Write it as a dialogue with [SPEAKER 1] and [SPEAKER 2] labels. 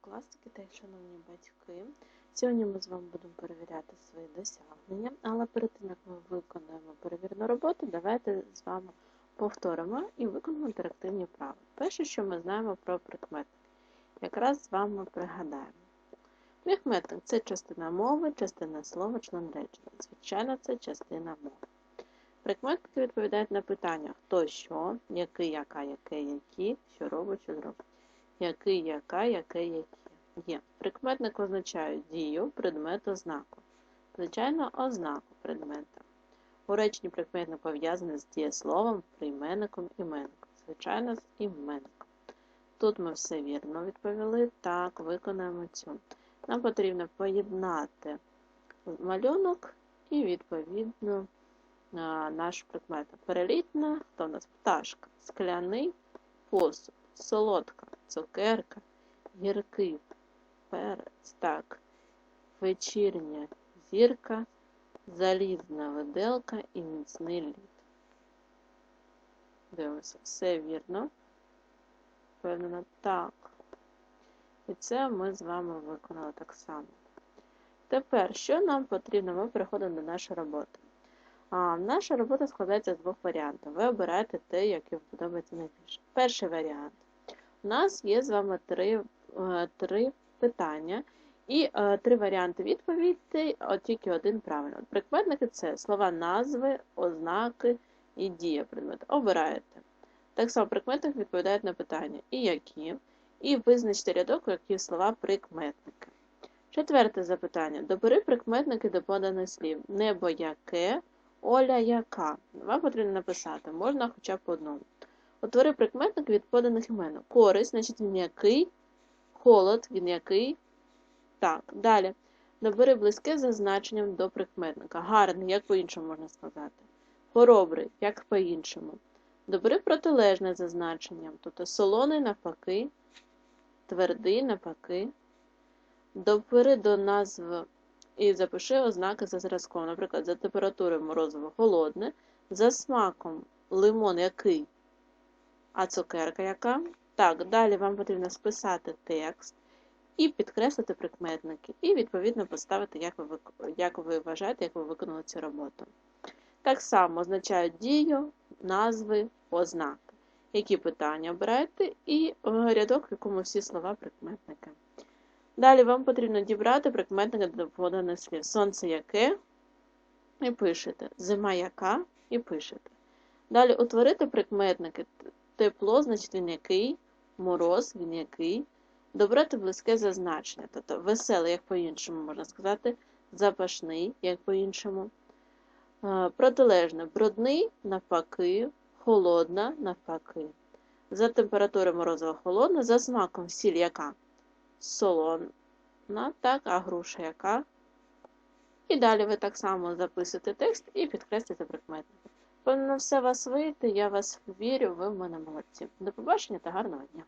[SPEAKER 1] Класики та й шановні батьки. Сьогодні ми з вами будемо перевіряти свої досягнення, але перед тим, як ми виконаємо перевірну роботу, давайте з вами повторимо і виконаємо інтерактивні вправи. Перше, що ми знаємо про прикметники, якраз з вами пригадаємо. Прикметник це частина мови, частина слова, член речення. Звичайно, це частина мови. Прикметники відповідають на питання хто що, який, яка, яке, які, що робить, що зробить. Який, яка, яке, які. Є. Прикметник означає дію, предмет, ознаку. Звичайно, ознаку предмета. У реченні прикметник пов'язаний з дієсловом, прийменником, іменником. Звичайно, з іменником. Тут ми все вірно відповіли. Так, виконаємо цю. Нам потрібно поєднати малюнок і, відповідно, наш прикметник. Перелітна, хто у нас пташка, скляний посуд, солодка, цукерка, гіркий перець, так, вечірня зірка, залізна виделка і міцний лід. Дивимося, все вірно. Впевнено, так. І це ми з вами виконали так само. Тепер, що нам потрібно? Ми переходимо до нашої роботи. А, Наша робота складається з двох варіантів. Ви обираєте те, вам подобається найбільше. Перший варіант. У нас є з вами три, е, три питання і е, три варіанти відповідей, тільки один правильно. Прикметники це слова назви, ознаки і дія предмету. Обираєте. Так само прикметник відповідають на питання і які, і визначте рядок, які слова прикметники. Четверте запитання. Добери прикметники до поданих слів. Небо яке, Оля яка. Вам потрібно написати, можна хоча б одному. Утвори прикметник від поданих імен. Користь, значить він який, холод, він який. Так, далі. Добери близьке за значенням до прикметника. Гарний, як по-іншому можна сказати. Хоробрий, як по-іншому. Добери протилежне за значенням, тобто солоний навпаки, твердий навпаки. Добери до назв і запиши ознаки за зразком. Наприклад, за температурою морозиво холодне, за смаком лимон який, а цукерка яка. Так, далі вам потрібно списати текст і підкреслити прикметники, і, відповідно, поставити, як ви, як ви вважаєте, як ви виконали цю роботу. Так само означають дію, назви, ознаки. Які питання обираєте, і рядок, в якому всі слова прикметники. Далі вам потрібно дібрати прикметники до поданих слів. Сонце яке і пишете. Зима яка і пишете. Далі утворити прикметники. Тепло, значить він який, мороз, він який. Добрати близьке зазначення. Тобто веселий, як по-іншому можна сказати, запашний, як по-іншому. Протилежне брудний, навпаки, холодна, навпаки. За температурою морозова холодна, за смаком сіль яка солона, так, а груша яка. І далі ви так само записуєте текст і підкреслюєте прикметники. Повинно все вас вийти, я вас вірю, ви в мене молодці. До побачення та гарного дня!